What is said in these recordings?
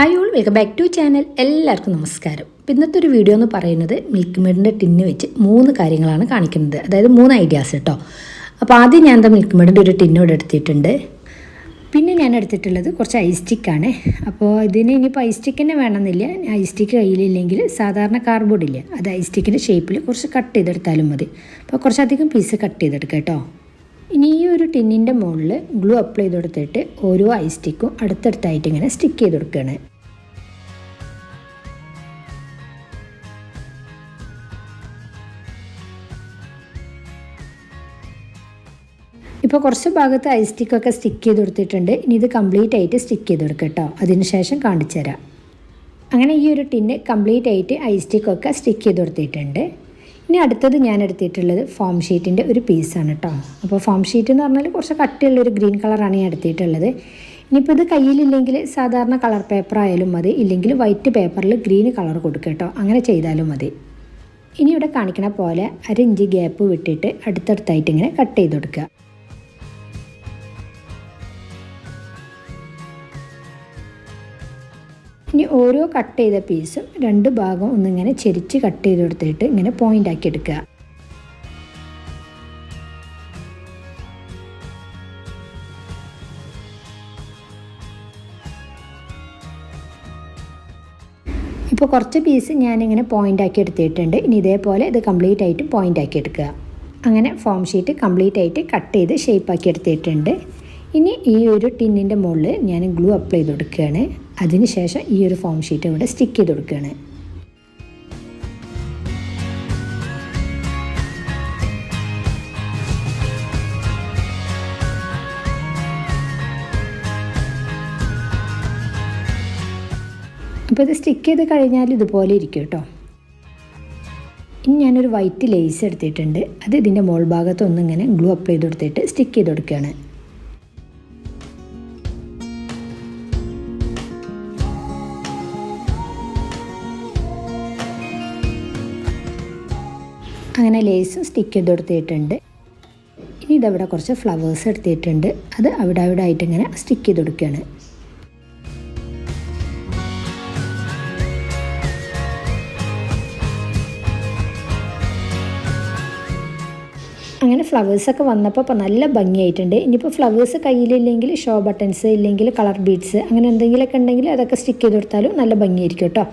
Hi all welcome back to channel എല്ലാവർക്കും നമസ്കാരം. ഇപ്പം ഇന്നത്തെ ഒരു വീഡിയോ എന്ന് പറയുന്നത് മിൽക്ക് മെയ്ഡിന്റെ ടിന്ന് വെച്ച് മൂന്ന് കാര്യങ്ങളാണ് കാണിക്കുന്നത്. അതായത് മൂന്ന് ഐഡിയാസ് കേട്ടോ അപ്പോൾ ആദ്യം ഞാൻ എന്താ മിൽക്ക് മെയ്ഡിന്റെ ഒരു ടിന്ന് ഇവിടെ എടുത്തിട്ടുണ്ട്. പിന്നെ ഞാൻ എടുത്തിട്ടുള്ളത് കുറച്ച് ഐസ് സ്റ്റിക്കാണ് അപ്പോൾ ഇതിന് ഇനിയിപ്പോൾ ഐസ് സ്റ്റിക്ക് തന്നെ വേണമെന്നില്ല. ഐസ് സ്റ്റിക്ക് കയ്യിലില്ലെങ്കിൽ സാധാരണ കാർഡ്ബോർഡ് ഇല്ല? അത് ഐസ് സ്റ്റിക്കിന്റെ ഷേപ്പിൽ കുറച്ച് കട്ട് ചെയ്തെടുത്താലും മതി. അപ്പോൾ കുറച്ചധികം പീസ് കട്ട് ചെയ്തെടുക്കുക കേട്ടോ. ഇനി ഈ ഒരു ടിന്നിന്റെ മുകളിൽ ഗ്ലൂ അപ്ലൈ ചെയ്ത് കൊടുത്തിട്ട് ഓരോ ഐസ് സ്റ്റിക്കും അടുത്തടുത്തായിട്ട് ഇങ്ങനെ സ്റ്റിക്ക് ചെയ്ത് കൊടുക്കുകയാണ് ഇപ്പോൾ കുറച്ച് ഭാഗത്ത് ഐസ് സ്റ്റിക്കൊക്കെ സ്റ്റിക്ക് ചെയ്ത് കൊടുത്തിട്ടുണ്ട്. ഇനി ഇത് കംപ്ലീറ്റ് ആയിട്ട് സ്റ്റിക്ക് ചെയ്ത് കൊടുക്കുക കേട്ടോ അതിനുശേഷം കാണിച്ചു തരാം. അങ്ങനെ ഈ ഒരു ടിന്ന് കംപ്ലീറ്റ് ആയിട്ട് ഐസ് സ്റ്റിക്കൊക്കെ സ്റ്റിക്ക് ചെയ്ത് കൊടുത്തിട്ടുണ്ട്. ഇനി അടുത്തത് ഞാൻ എടുത്തിട്ടുള്ളത് ഫോം ഷീറ്റിന്റെ ഒരു പീസാണ് കേട്ടോ അപ്പോൾ ഫോം ഷീറ്റ് എന്ന് പറഞ്ഞാൽ കുറച്ച് കട്ടിയുള്ള ഒരു ഗ്രീൻ കളറാണ് ഞാൻ എടുത്തിട്ടുള്ളത്. ഇനിയിപ്പോൾ ഇത് കയ്യിലില്ലെങ്കിൽ സാധാരണ കളർ പേപ്പർ ആയാലും മതി. ഇല്ലെങ്കിൽ വൈറ്റ് പേപ്പറിൽ ഗ്രീൻ കളർ കൊടുക്കുക കേട്ടോ അങ്ങനെ ചെയ്താലും മതി. ഇനി ഇവിടെ കാണിക്കണ പോലെ അര ഇഞ്ച് ഗ്യാപ്പ് വിട്ടിട്ട് അടുത്തടുത്തായിട്ട് ഇങ്ങനെ കട്ട് ചെയ്ത് കൊടുക്കുക ഇനി ഓരോ കട്ട് ചെയ്ത പീസും രണ്ട് ഭാഗം ഒന്നിങ്ങനെ ചെരിച്ച് കട്ട് ചെയ്ത് കൊടുത്തിട്ട് ഇങ്ങനെ പോയിന്റ് ആക്കി എടുക്കുക. ഇപ്പോൾ കുറച്ച് പീസ് ഞാനിങ്ങനെ പോയിന്റ് ആക്കി എടുത്തിട്ടുണ്ട്. ഇനി ഇതേപോലെ ഇത് കംപ്ലീറ്റ് ആയിട്ട് പോയിന്റ് ആക്കി എടുക്കുക. അങ്ങനെ ഫോം ഷീറ്റ് കംപ്ലീറ്റ് ആയിട്ട് കട്ട് ചെയ്ത് ഷേപ്പ് ആക്കി എടുത്തിട്ടുണ്ട്. ഇനി ഈ ഒരു ടിന്നിന്റെ മുകളിൽ ഞാൻ ഗ്ലൂ അപ്ലൈ ചെയ്ത് കൊടുക്കുകയാണ്. അതിനുശേഷം ഈ ഒരു ഫോം ഷീറ്റ് ഇവിടെ സ്റ്റിക്ക് ചെയ്ത് കൊടുക്കുകയാണ്. അപ്പോൾ ഇത് സ്റ്റിക്ക് ചെയ്ത് കഴിഞ്ഞാൽ ഇതുപോലെ ഇരിക്കും കേട്ടോ. ഇനി ഞാനൊരു വൈറ്റ് ലേസ് എടുത്തിട്ടുണ്ട്. അത് ഇതിന്റെ മോൾ ഭാഗത്തൊന്നിങ്ങനെ ഗ്ലൂ അപ്ലൈ ചെയ്ത് കൊടുത്തിട്ട് സ്റ്റിക്ക് ചെയ്ത് കൊടുക്കുകയാണ്. അങ്ങനെ ലേസും സ്റ്റിക്ക് ചെയ്ത് കൊടുത്തിട്ടുണ്ട് ഇനി ഇതവിടെ കുറച്ച് ഫ്ലവേഴ്സ് എടുത്തിട്ടുണ്ട്. അത് അവിടെ അവിടെ ആയിട്ട് ഇങ്ങനെ സ്റ്റിക്ക് ചെയ്ത് കൊടുക്കുകയാണ്. അങ്ങനെ ഫ്ലവേഴ്സൊക്കെ വന്നപ്പോൾ ഇപ്പോൾ നല്ല ഭംഗിയായിട്ടുണ്ട്. ഇനിയിപ്പോൾ ഫ്ലവേഴ്സ് കയ്യിലില്ലെങ്കിൽ ഷോ ബട്ടൺസ് ഇല്ലെങ്കിൽ കളർ ബീഡ്സ് അങ്ങനെ എന്തെങ്കിലുമൊക്കെ ഉണ്ടെങ്കിൽ അതൊക്കെ സ്റ്റിക്ക് ചെയ്ത് കൊടുത്താലും നല്ല ഭംഗിയായിരിക്കും കേട്ടോ.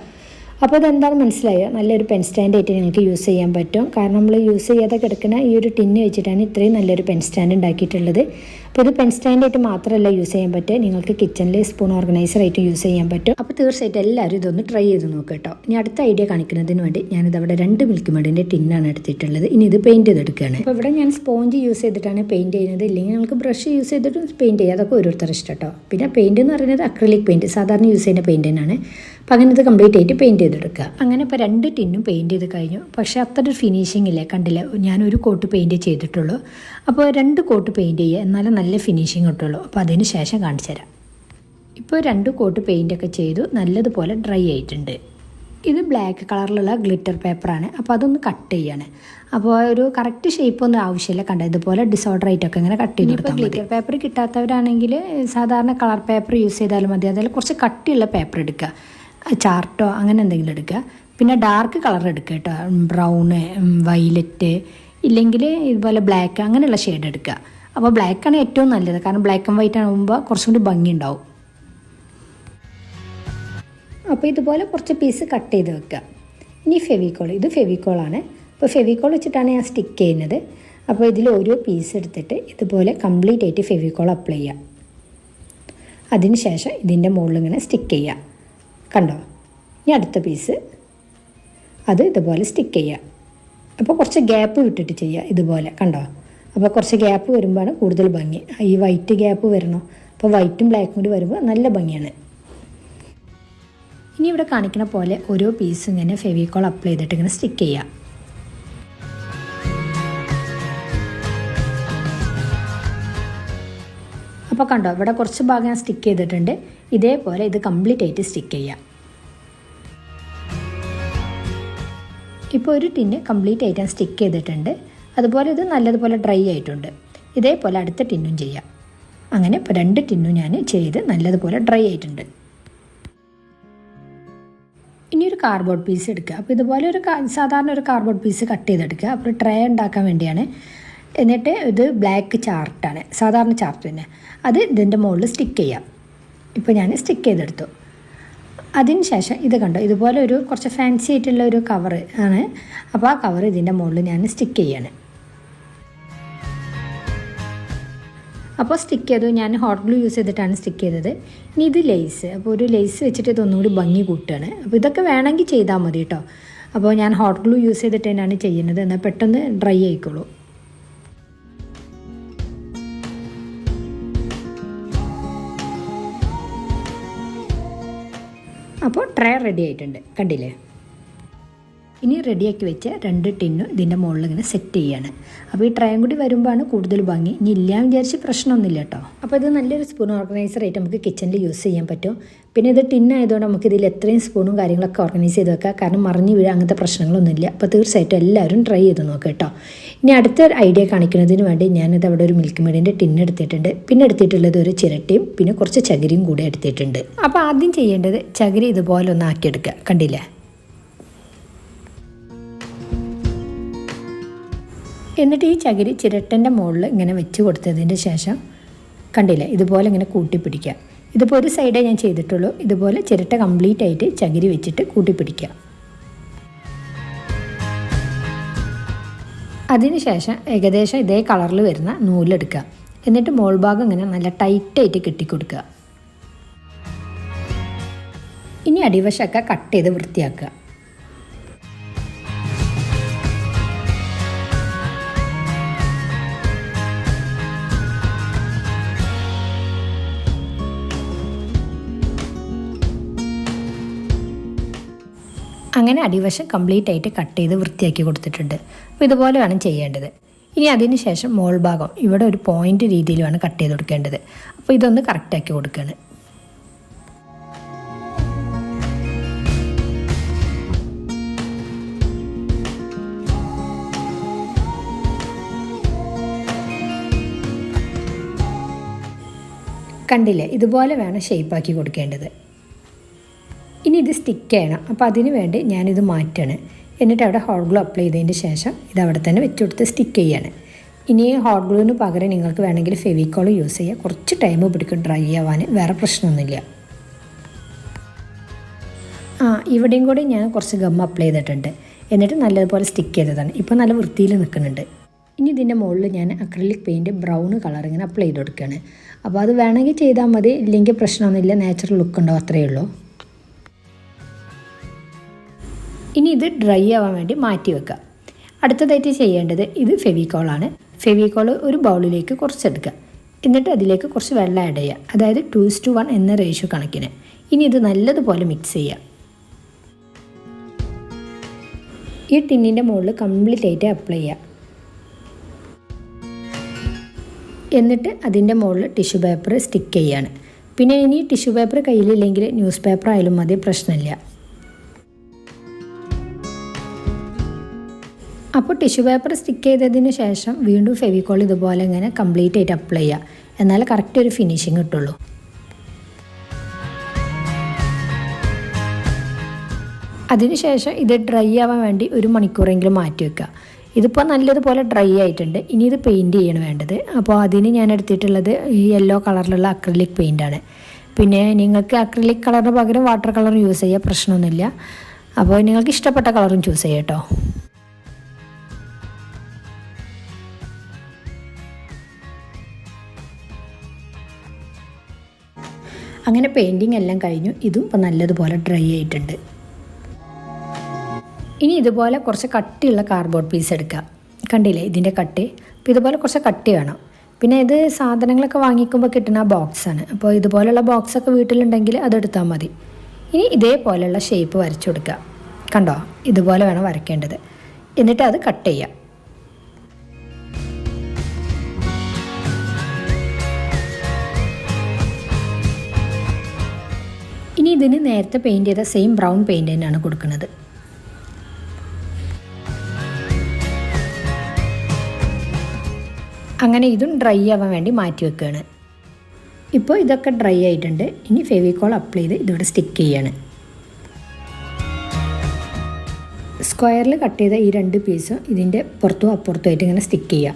അപ്പോൾ അതെന്താണെന്ന് മനസ്സിലായോ? നല്ലൊരു പെൻ സ്റ്റാൻഡ് ആയിട്ട് നിങ്ങൾക്ക് യൂസ് ചെയ്യാൻ പറ്റും. കാരണം നമ്മൾ യൂസ് ചെയ്യാതെ കിടക്കുന്ന ഈ ഒരു ടിന്ന് വെച്ചിട്ടാണ് ഇത്രയും നല്ലൊരു പെൻ സ്റ്റാൻഡ് ഉണ്ടാക്കിയിട്ടുള്ളത്. അപ്പോൾ ഇത് പെൻ സ്റ്റാൻഡ് ആയിട്ട് മാത്രമല്ല യൂസ് ചെയ്യാൻ പറ്റുക. നിങ്ങൾക്ക് കിച്ചണിൽ സ്പൂൺ ഓർഗനൈസർ ആയിട്ട് യൂസ് ചെയ്യാൻ പറ്റും. അപ്പോൾ തീർച്ചയായിട്ടും എല്ലാവരും ഇതൊന്ന് ട്രൈ ചെയ്ത് നോക്കുക കേട്ടോ. ഇനി അടുത്ത ഐഡിയ കാണിക്കുന്നതിന് വേണ്ടി ഞാനിത് അവിടെ രണ്ട് മിൽക്ക് മെഡിന്റെ ടിന്നാണ് എടുത്തിട്ടുള്ളത്. ഇനി ഇത് പെയിന്റ് ചെയ്തെടുക്കുകയാണ്. അപ്പോൾ ഇവിടെ ഞാൻ സ്പോഞ്ച് യൂസ് ചെയ്തിട്ടാണ് പെയിന്റ് ചെയ്യുന്നത്. ഇല്ലെങ്കിൽ നിങ്ങൾക്ക് ബ്രഷ് യൂസ് ചെയ്തിട്ടും പെയിന്റ് ചെയ്യുക അതൊക്കെ ഓരോരുത്തർ ഇഷ്ടം കേട്ടോ. പിന്നെ പെയിന്റ് എന്ന് പറയുന്നത് അക്രിലിക് പെയിന്റ് സാധാരണ യൂസ് ചെയ്യുന്ന പെയിന്റ് തന്നെയാണ്. അപ്പോൾ അങ്ങനെ ഇത് കംപ്ലീറ്റ് ആയിട്ട് പെയിന്റ് ചെയ്തെടുക്കുക. അങ്ങനെ ഇപ്പോൾ രണ്ട് ടിന്നും പെയിന്റ് ചെയ്ത് കഴിഞ്ഞു. പക്ഷേ അത്ര ഫിനിഷിംഗ് ഇല്ലേ. കണ്ടില്ല? ഞാനൊരു കോട്ട് പെയിന്റ് ചെയ്തിട്ടുള്ളൂ. അപ്പോൾ രണ്ട് കോട്ട് പെയിന്റ് ചെയ്യുക. എന്നാലും നല്ല ഫിനിഷിംഗ് കിട്ടുള്ളൂ. അപ്പോൾ അതിന് ശേഷം കാണിച്ചു തരാം. ഇപ്പോൾ രണ്ട് കോട്ട് പെയിന്റൊക്കെ ചെയ്തു. നല്ലതുപോലെ ഡ്രൈ ആയിട്ടുണ്ട്. ഇത് ബ്ലാക്ക് കളറിലുള്ള ഗ്ലിറ്റർ പേപ്പറാണ് അപ്പോൾ അതൊന്ന് കട്ട് ചെയ്യാണ്. അപ്പോൾ ഒരു കറക്റ്റ് ഷേപ്പ് ഒന്നും ആവശ്യമില്ല. കണ്ട? ഇതുപോലെ ഡിസോർഡർ ആയിട്ടൊക്കെ ഇങ്ങനെ കട്ട് ചെയ്ത് കൊടുത്താൽ ഗ്ലിറ്റർ പേപ്പർ കിട്ടാത്തവരാണെങ്കിൽ സാധാരണ കളർ പേപ്പർ യൂസ് ചെയ്താലും മതി. അതിൽ കുറച്ച് കട്ടിയുള്ള പേപ്പർ എടുക്കുക. ചാർട്ടോ അങ്ങനെ എന്തെങ്കിലും എടുക്കുക. പിന്നെ ഡാർക്ക് കളർ എടുക്കുക കേട്ടോ. ബ്രൗണ് വൈലറ്റ് ഇല്ലെങ്കിൽ ഇതുപോലെ ബ്ലാക്ക് അങ്ങനെയുള്ള ഷെയ്ഡ് എടുക്കുക. അപ്പോൾ ബ്ലാക്കാണ് ഏറ്റവും നല്ലത്. കാരണം ബ്ലാക്ക് ആൻഡ് വൈറ്റ് ആകുമ്പോൾ കുറച്ചും കൂടി ഭംഗി ഉണ്ടാവും. അപ്പോൾ ഇതുപോലെ കുറച്ച് പീസ് കട്ട് ചെയ്ത് വെക്കുക. ഇനി ഫെവിക്കോൾ ഇത് ഫെവിക്കോളാണ് അപ്പോൾ ഫെവിക്കോൾ വെച്ചിട്ടാണ് ഞാൻ സ്റ്റിക്ക് ചെയ്യുന്നത്. അപ്പോൾ ഇതിൽ ഓരോ പീസ് എടുത്തിട്ട് ഇതുപോലെ കംപ്ലീറ്റ് ആയിട്ട് ഫെവിക്കോൾ അപ്ലൈ ചെയ്യുക. അതിനുശേഷം ഇതിന്റെ മുകളിൽ ഇങ്ങനെ സ്റ്റിക്ക് ചെയ്യുക. കണ്ടോ? ഇനി അടുത്ത പീസ് അത് ഇതുപോലെ സ്റ്റിക്ക് ചെയ്യുക. അപ്പോൾ കുറച്ച് ഗ്യാപ്പ് വിട്ടിട്ട് ചെയ്യുക ഇതുപോലെ കണ്ടോ? അപ്പോൾ കുറച്ച് ഗ്യാപ്പ് വരുമ്പോഴാണ് കൂടുതൽ ഭംഗി. ഈ വൈറ്റ് ഗ്യാപ്പ് വരണോ? അപ്പോൾ വൈറ്റും ബ്ലാക്കും കൂടി വരുമ്പോൾ നല്ല ഭംഗിയാണ്. ഇനി ഇവിടെ കാണിക്കുന്ന പോലെ ഓരോ പീസും ഇങ്ങനെ ഫെവിക്കോൾ അപ്ലൈ ചെയ്തിട്ട് ഇങ്ങനെ സ്റ്റിക്ക് ചെയ്യുക. അപ്പോൾ കണ്ടോ ഇവിടെ കുറച്ച് ഭാഗം ഞാൻ സ്റ്റിക്ക് ചെയ്തിട്ടുണ്ട്. ഇതേപോലെ ഇത് കംപ്ലീറ്റ് ആയിട്ട് സ്റ്റിക്ക് ചെയ്യാം. ഇപ്പോൾ ഒരു ടിന്ന് കംപ്ലീറ്റ് ആയിട്ട് ഞാൻ സ്റ്റിക്ക് ചെയ്തിട്ടുണ്ട്. അതുപോലെ ഇത് നല്ലതുപോലെ ഡ്രൈ ആയിട്ടുണ്ട്. ഇതേപോലെ അടുത്ത ടിന്നും ചെയ്യാം. അങ്ങനെ ഇപ്പോൾ രണ്ട് ടിന്നും ഞാൻ ചെയ്ത് നല്ലതുപോലെ ഡ്രൈ ആയിട്ടുണ്ട്. ഇനി ഒരു കാർഡ്ബോർഡ് പീസ് എടുക്കുക. അപ്പോൾ ഇതുപോലെ ഒരു സാധാരണ ഒരു കാർഡ്ബോർഡ് പീസ് കട്ട് ചെയ്തെടുക്കുക. അപ്പോൾ ട്രേ ഉണ്ടാക്കാൻ വേണ്ടിയാണ്. എന്നിട്ട് ഇത് ബ്ലാക്ക് ചാർട്ടാണ് സാധാരണ ചാർട്ട് തന്നെ. അത് ഇതിന്റെ മുകളിൽ സ്റ്റിക്ക് ചെയ്യാം. ഇപ്പോൾ ഞാൻ സ്റ്റിക്ക് ചെയ്തെടുത്തു. അതിന് ശേഷം ഇത് കണ്ടോ? ഇതുപോലെ ഒരു കുറച്ച് ഫാൻസി ആയിട്ടുള്ള ഒരു കവർ ആണ്. അപ്പോൾ ആ കവർ ഇതിന്റെ മുകളിൽ ഞാൻ സ്റ്റിക്ക് ചെയ്യാണ്. അപ്പോൾ സ്റ്റിക്ക് ചെയ്തു. ഞാൻ ഹോട്ട് ഗ്ലൂ യൂസ് ചെയ്തിട്ടാണ് സ്റ്റിക്ക് ചെയ്തത്. ഇനി ഇത് ലേസ് അപ്പോൾ ഒരു ലേസ് വെച്ചിട്ട് ഇതൊന്നുകൂടി ഭംഗി കൂട്ടുകയാണ്. അപ്പോൾ ഇതൊക്കെ വേണമെങ്കിൽ ചെയ്താൽ മതി കേട്ടോ. അപ്പോൾ ഞാൻ ഹോട്ട് ഗ്ലൂ യൂസ് ചെയ്തിട്ട് തന്നെയാണ് ചെയ്യുന്നത്. എന്നാൽ പെട്ടെന്ന് ഡ്രൈ ആയിക്കോളൂ. അപ്പോൾ ട്രേ റെഡി ആയിട്ടുണ്ട്. കണ്ടില്ലേ? ഇനി റെഡിയാക്കി വെച്ച രണ്ട് ടിന്നും ഇതിന്റെ മുകളിൽ ഇങ്ങനെ സെറ്റ് ചെയ്യാണ്. അപ്പോൾ ഈ ട്രയം കൂടി വരുമ്പോഴാണ് കൂടുതൽ ഭംഗി. ഇനി ഇല്ലാന്ന് വിചാരിച്ച് പ്രശ്നമൊന്നുമില്ല കേട്ടോ. അപ്പോൾ ഇത് നല്ലൊരു സ്പൂൺ ഓർഗനൈസർ ആയിട്ട് നമുക്ക് കിച്ചണിൽ യൂസ് ചെയ്യാൻ പറ്റും. പിന്നെ ഇത് ടിന്നായതുകൊണ്ട് നമുക്ക് ഇതിൽ എത്രയും സ്പൂണും കാര്യങ്ങളൊക്കെ ഓർഗനൈസ് ചെയ്ത് വെക്കാം. കാരണം മറിഞ്ഞ് വീഴാൻ അങ്ങനത്തെ പ്രശ്നങ്ങളൊന്നുമില്ല. അപ്പോൾ തീർച്ചയായിട്ടും എല്ലാവരും ട്രൈ ചെയ്ത് നോക്കാം കേട്ടോ. ഇനി അടുത്ത ഐഡിയ കാണിക്കുന്നതിന് വേണ്ടി ഞാനിത് അവിടെ ഒരു മിൽക്ക് മെയ്ഡിന്റെ ടിന്ന് എടുത്തിട്ടുണ്ട്. പിന്നെ എടുത്തിട്ടുള്ളത് ഒരു ചിരട്ടയും പിന്നെ കുറച്ച് ചകിരിയും കൂടെ എടുത്തിട്ടുണ്ട്. അപ്പോൾ ആദ്യം ചെയ്യേണ്ടത് ചകിരി ഇതുപോലെ ഒന്ന് ആക്കിയെടുക്കുക. കണ്ടില്ലേ? എന്നിട്ട് ഈ ചകിരി ചിരട്ടന്റെ മുകളിൽ ഇങ്ങനെ വെച്ച് കൊടുത്തതിന് ശേഷം കണ്ടില്ല ഇതുപോലെ ഇങ്ങനെ കൂട്ടിപ്പിടിക്കുക. ഇതിപ്പോൾ ഒരു സൈഡേ ഞാൻ ചെയ്തിട്ടുള്ളൂ. ഇതുപോലെ ചിരട്ട കംപ്ലീറ്റ് ആയിട്ട് ചകിരി വെച്ചിട്ട് കൂട്ടിപ്പിടിക്കുക. അതിനുശേഷം ഏകദേശം ഇതേ കളറിൽ വരുന്ന നൂലെടുക്കുക എന്നിട്ട് മോൾ ഭാഗം ഇങ്ങനെ നല്ല ടൈറ്റായിട്ട് കെട്ടിക്കൊടുക്കുക. ഇനി അടിവശമൊക്കെ കട്ട് ചെയ്ത് വൃത്തിയാക്കുക. അങ്ങനെ അടിവശം കംപ്ലീറ്റ് ആയിട്ട് കട്ട് ചെയ്ത് വൃത്തിയാക്കി കൊടുത്തിട്ടുണ്ട്. അപ്പോൾ ഇതുപോലെ വേണം ചെയ്യേണ്ടത്. ഇനി അതിന് ശേഷം മോൾ ഭാഗം ഇവിടെ ഒരു പോയിന്റ് രീതിയിലാണ് കട്ട് ചെയ്ത് കൊടുക്കേണ്ടത്. അപ്പോൾ ഇതൊന്ന് കറക്റ്റാക്കി കൊടുക്കുകയാണ് കണ്ടില്ലേ? ഇതുപോലെ വേണം ഷേപ്പാക്കി കൊടുക്കേണ്ടത്. ഇനി ഇത് സ്റ്റിക്ക് ചെയ്യണം. അപ്പോൾ അതിന് വേണ്ടി ഞാനിത് മാറ്റണം. എന്നിട്ട് അവിടെ ഹോട്ട് ഗ്ലൂ അപ്ലൈ ചെയ്തതിന് ശേഷം ഇത് അവിടെ തന്നെ വെച്ച് കൊടുത്ത് സ്റ്റിക്ക് ചെയ്യാണ്. ഇനി ഹോട്ട് ഗ്ലൂവിന് പകരം നിങ്ങൾക്ക് വേണമെങ്കിൽ ഫെവിക്കോൾ യൂസ് ചെയ്യുക കുറച്ച് ടൈം പിടിക്കും ഡ്രൈ ആവാൻ വേറെ പ്രശ്നമൊന്നുമില്ല. ആ ഇവിടെയും കൂടി ഞാൻ കുറച്ച് ഗം അപ്ലൈ ചെയ്തിട്ടുണ്ട്. എന്നിട്ട് നല്ലതുപോലെ സ്റ്റിക്ക് ചെയ്തതാണ്. ഇപ്പോൾ നല്ല വൃത്തിയിൽ നിൽക്കുന്നുണ്ട്. ഇനി ഇതിന്റെ മുകളിൽ ഞാൻ അക്രലിക് പെയിന്റ് ബ്രൗൺ കളർ ഇങ്ങനെ അപ്ലൈ ചെയ്ത് കൊടുക്കുകയാണ്. അപ്പോൾ അത് വേണമെങ്കിൽ ചെയ്താൽ മതി. ഇല്ലെങ്കിൽ പ്രശ്നമൊന്നുമില്ല. നാച്ചുറൽ ലുക്ക് ഉണ്ടാവും അത്രയേ ഉള്ളൂ. ഇനി ഇത് ഡ്രൈ ആവാൻ വേണ്ടി മാറ്റി വെക്കുക അടുത്തതായിട്ട് ചെയ്യേണ്ടത് ഇത് ഫെവിക്കോളാണ് ഫെവിക്കോൾ ഒരു ബൗളിലേക്ക് കുറച്ചെടുക്കുക എന്നിട്ട് അതിലേക്ക് കുറച്ച് വെള്ളം ആഡ് ചെയ്യുക. അതായത് ടു ടു വൺ എന്ന റേഷ്യോ കണക്കിന്. ഇനി ഇത് നല്ലതുപോലെ മിക്സ് ചെയ്യുക. ഈ ടിന്നിന്റെ മുകളിൽ കംപ്ലീറ്റ് ആയിട്ട് അപ്ലൈ ചെയ്യുക. എന്നിട്ട് അതിന്റെ മുകളിൽ ടിഷ്യൂ പേപ്പർ സ്റ്റിക്ക് ചെയ്യാണ് പിന്നെ ഇനി ടിഷ്യൂ പേപ്പർ കയ്യിലില്ലെങ്കിൽ ന്യൂസ് പേപ്പർ ആയാലും മതി പ്രശ്നമില്ല. അപ്പോൾ ടിഷ്യൂ പേപ്പർ സ്റ്റിക്ക് ചെയ്തതിന് ശേഷം വീണ്ടും ഫെവിക്കോൾ ഇതുപോലെ ഇങ്ങനെ കംപ്ലീറ്റ് ആയിട്ട് അപ്ലൈ ചെയ്യുക എന്നാൽ കറക്റ്റ് ഒരു ഫിനിഷിങ് കിട്ടുള്ളൂ. അതിനുശേഷം ഇത് ഡ്രൈ ആവാൻ വേണ്ടി ഒരു മണിക്കൂറെങ്കിലും മാറ്റി വെക്കുക ഇതിപ്പോൾ നല്ലതുപോലെ ഡ്രൈ ആയിട്ടുണ്ട്. ഇനി ഇത് പെയിന്റ് ചെയ്യണം വേണ്ടത്. അപ്പോൾ അതിന് ഞാൻ എടുത്തിട്ടുള്ളത് ഈ യെല്ലോ കളറിലുള്ള അക്രലിക് പെയിന്റാണ് പിന്നെ നിങ്ങൾക്ക് അക്രലിക് കളറിന് പകരം വാട്ടർ കളർ യൂസ് ചെയ്യുക പ്രശ്നമൊന്നുമില്ല. അപ്പോൾ നിങ്ങൾക്ക് ഇഷ്ടപ്പെട്ട കളറും ചൂസ് ചെയ്യാം കേട്ടോ അങ്ങനെ പെയിന്റിങ് എല്ലാം കഴിഞ്ഞു. ഇതും ഇപ്പോൾ നല്ലതുപോലെ ഡ്രൈ ആയിട്ടുണ്ട്. ഇനി ഇതുപോലെ കുറച്ച് കട്ടിയുള്ള കാർഡ്ബോർഡ് പീസ് എടുക്കുക കണ്ടില്ലേ ഇതിന്റെ കട്ടി? അപ്പോൾ ഇതുപോലെ കുറച്ച് കട്ടി വേണം. പിന്നെ ഇത് സാധനങ്ങളൊക്കെ വാങ്ങിക്കുമ്പോൾ കിട്ടുന്ന ബോക്സാണ് അപ്പോൾ ഇതുപോലെയുള്ള ബോക്സൊക്കെ വീട്ടിലുണ്ടെങ്കിൽ അതെടുത്താൽ മതി. ഇനി ഇതേപോലെയുള്ള ഷേപ്പ് വരച്ചു കൊടുക്കുക കണ്ടോ? ഇതുപോലെ വേണം വരയ്ക്കേണ്ടത്. എന്നിട്ട് അത് കട്ട് ചെയ്യുക ഇനി ഇതിന് നേരത്തെ പെയിന്റ് ചെയ്ത സെയിം ബ്രൗൺ പെയിന്റ് തന്നെയാണ് കൊടുക്കുന്നത്. അങ്ങനെ ഇതും ഡ്രൈ ആവാൻ വേണ്ടി മാറ്റി വെക്കുകയാണ്. ഇപ്പോൾ ഇതൊക്കെ ഡ്രൈ ആയിട്ടുണ്ട്. ഇനി ഫെവിക്കോൾ അപ്ലൈ ചെയ്ത് ഇതിവിടെ സ്റ്റിക്ക് ചെയ്യാണ്. സ്ക്വയറിൽ കട്ട് ചെയ്ത ഈ രണ്ട് പീസും ഇതിന്റെ പുറത്തും അപ്പുറത്തുമായിട്ട് ഇങ്ങനെ സ്റ്റിക്ക് ചെയ്യാം.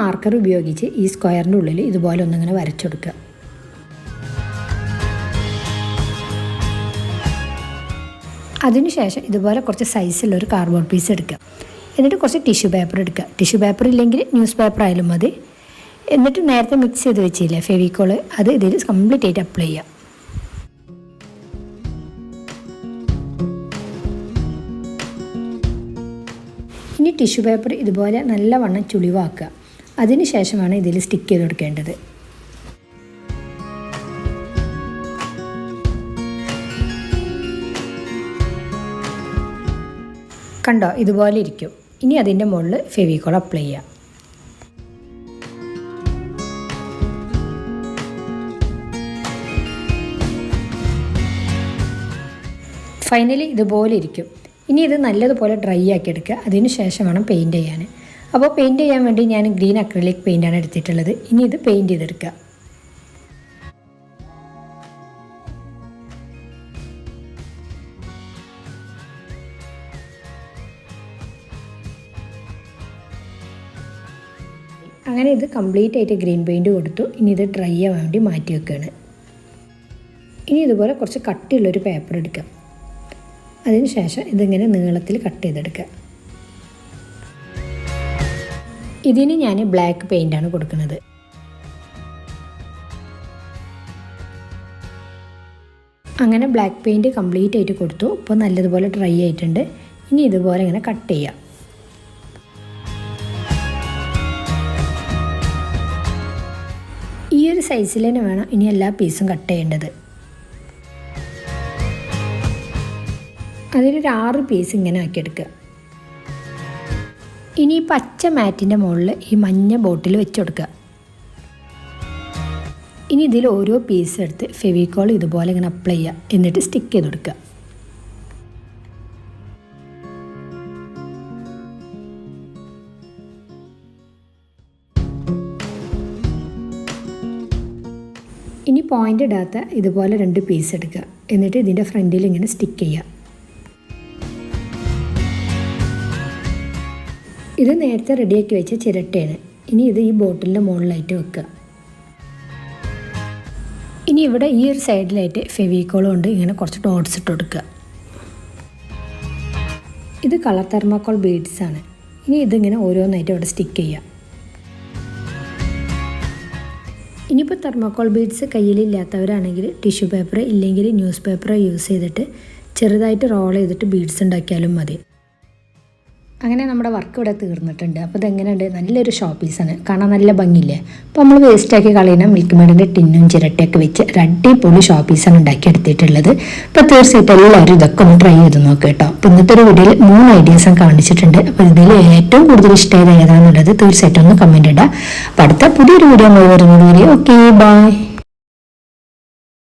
മാർക്കർ ഉപയോഗിച്ച് ഈ സ്ക്വയറിന്റെ ഉള്ളിൽ ഇതുപോലെ ഒന്നിങ്ങനെ വരച്ചെടുക്കുക. അതിനുശേഷം ഇതുപോലെ കുറച്ച് സൈസുള്ള ഒരു കാർഡ്ബോർഡ് പീസ് എടുക്കുക. എന്നിട്ട് കുറച്ച് ടിഷ്യൂ പേപ്പർ എടുക്കുക. ടിഷ്യൂ പേപ്പർ ഇല്ലെങ്കിൽ ന്യൂസ് പേപ്പർ ആയാലും മതി. എന്നിട്ട് നേരത്തെ മിക്സ് ചെയ്ത് വെച്ചില്ലേ ഫെവിക്കോൾ അത് ഇതിൽ കംപ്ലീറ്റ് ആയിട്ട് അപ്ലൈ ചെയ്യാം ഇനി ടിഷ്യൂ പേപ്പർ ഇതുപോലെ നല്ലവണ്ണം ചുളിവാക്കുക. അതിന് ശേഷമാണ് ഇതിൽ സ്റ്റിക്ക് ചെയ്ത് കൊടുക്കേണ്ടത്. കണ്ടോ ഇതുപോലെ ഇരിക്കും. ഇനി അതിന്റെ മുകളിൽ ഫെവിക്കോൾ അപ്ലൈ ചെയ്യാം. ഫൈനലി ഇതുപോലെ ഇരിക്കും. ഇനി ഇത് നല്ലതുപോലെ ഡ്രൈ ആക്കി എടുക്കുക. അതിന് വേണം പെയിന്റ് ചെയ്യാൻ. അപ്പോൾ പെയിന്റ് ചെയ്യാൻ വേണ്ടി ഞാൻ ഗ്രീൻ അക്രലിക് പെയിന്റാണ് എടുത്തിട്ടുള്ളത്. ഇനി ഇത് പെയിന്റ് ചെയ്തെടുക്കുക അങ്ങനെ ഇത് കംപ്ലീറ്റ് ആയിട്ട് ഗ്രീൻ പെയിന്റ് കൊടുത്തു. ഇനി ഇത് ഡ്രൈ ആവാൻ വേണ്ടി മാറ്റി വെക്കുകയാണ് ഇനി ഇതുപോലെ കുറച്ച് കട്ടിയുള്ളൊരു പേപ്പർ എടുക്കാം. അതിന് ശേഷം ഇതിങ്ങനെ നീളത്തിൽ കട്ട് ചെയ്തെടുക്കുക ഇതിന് ഞാൻ ബ്ലാക്ക് ആണ് കൊടുക്കുന്നത്. അങ്ങനെ ബ്ലാക്ക് പെയിന്റ് കംപ്ലീറ്റ് ആയിട്ട് കൊടുത്തു. ഇപ്പോൾ നല്ലതുപോലെ ഡ്രൈ ആയിട്ടുണ്ട്. ഇനി ഇതുപോലെ ഇങ്ങനെ കട്ട് ചെയ്യാം. ഈ ഒരു സൈസിൽ തന്നെ വേണം ഇനി എല്ലാ പീസും കട്ട് ചെയ്യേണ്ടത്. അതിലൊരു ആറ് പീസ് ഇങ്ങനെ ആക്കിയെടുക്കുക ഇനി ഈ പച്ച മാറ്റിന്റെ മുകളിൽ ഈ മഞ്ഞ ബോട്ടിൽ വെച്ച് കൊടുക്കുക ഇനി ഇതിൽ ഓരോ പീസ് എടുത്ത് ഫെവിക്കോൾ ഇതുപോലെ ഇങ്ങനെ അപ്ലൈ ചെയ്യുക. എന്നിട്ട് സ്റ്റിക്ക് ചെയ്ത് കൊടുക്കുക ഇനി പോയിന്റ് ഇടാത്ത ഇതുപോലെ രണ്ട് പീസ് എടുക്കുക. എന്നിട്ട് ഇതിന്റെ ഫ്രണ്ടിൽ ഇങ്ങനെ സ്റ്റിക്ക് ചെയ്യുക. ഇത് നേരത്തെ റെഡിയാക്കി വെച്ച ചിരട്ടയാണ്. ഇനി ഇത് ഈ ബോട്ടിലിന്റെ മുകളിലായിട്ട് വെക്കുക. ഇനി ഇവിടെ ഈ ഒരു സൈഡിലായിട്ട് ഫെവിക്കോൾ ഉണ്ട്. ഇങ്ങനെ കുറച്ച് ഡോട്ട്സ് ഇട്ട് കൊടുക്കുക. ഇത് കളർ തെർമാക്കോൾ ബീഡ്സ് ആണ്. ഇനി ഇതിങ്ങനെ ഓരോന്നായിട്ട് ഇവിടെ സ്റ്റിക്ക് ചെയ്യുക. ഇനിയിപ്പോൾ തെർമാക്കോൾ ബീഡ്സ് കയ്യിലില്ലാത്തവരാണെങ്കിൽ ടിഷ്യൂ പേപ്പർ ഇല്ലെങ്കിൽ ന്യൂസ് പേപ്പർ യൂസ് ചെയ്തിട്ട് ചെറുതായിട്ട് റോൾ ചെയ്തിട്ട് ബീഡ്സ് ഉണ്ടാക്കിയാലും മതി. അങ്ങനെ നമ്മുടെ വർക്ക് ഇവിടെ തീർന്നിട്ടുണ്ട്. അപ്പോൾ ഇതെങ്ങനെയുണ്ട്? നല്ലൊരു ഷോ പീസാണ് കാണാൻ നല്ല ഭംഗിയില്ലേ? അപ്പോൾ നമ്മൾ വേസ്റ്റാക്കി കളയുന്ന മിൽക്ക് മേഡിന്റെ ടിന്നും ചിരട്ടയൊക്കെ വെച്ച് രണ്ടേ അടിപൊളി ഷോ പീസാണ് ഉണ്ടാക്കിയെടുത്തിട്ടുള്ളത് അപ്പോൾ തീർച്ചയായിട്ടും എല്ലാവരും ഇതൊക്കെ ഒന്ന് ട്രൈ ചെയ്ത് നോക്കുക കേട്ടോ. അപ്പോൾ ഇന്നത്തെ ഒരു വീഡിയോയിൽ മൂന്ന് ഐഡിയാസും കാണിച്ചിട്ടുണ്ട്. അപ്പോൾ ഇതിൽ ഏറ്റവും കൂടുതൽ ഇഷ്ടമായത് ഏതാണെന്നുള്ളത് തീർച്ചയായിട്ടും ഒന്ന് കമന്റ് ഇടുക അപ്പോൾ അടുത്ത പുതിയൊരു വീഡിയോ നമ്മൾ വരുന്നത് വരെ ഓക്കെ ബൈ